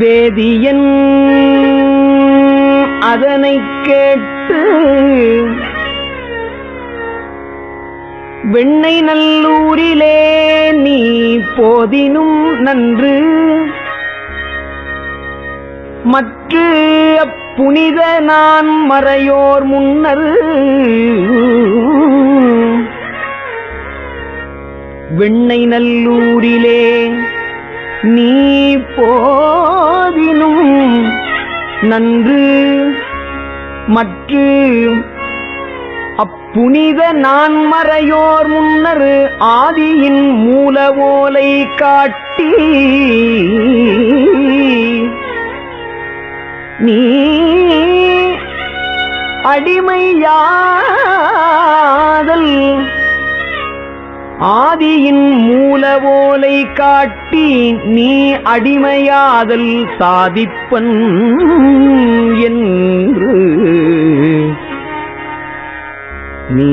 வேதியன். அதனை கேட்டு வெண்ணை நல்லூரிலே நீ போதினும் நன்று. மற்ற புனித நான் மறையோர் முன்னர். வெண்ணை நல்லூரிலே நீ போதினும் நன்று மற்றும் அப்புனித நான் மறையோர் முன்னர் ஆதியின் மூல ஓலை காட்டி நீ அடிமையாதல் ஆதியின் மூலவோலை காட்டி நீ அடிமையாதல் சாதிப்பன் என்று. நீ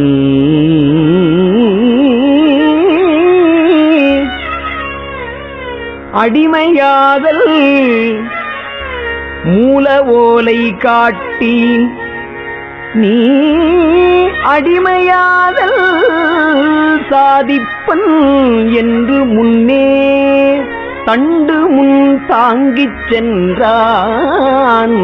அடிமையாதல் மூல ஓலை காட்டி நீ அடிமையாதல் சாதிப்பன் என்று முன்னே தண்டு முன் தாங்கிச் சென்றான்.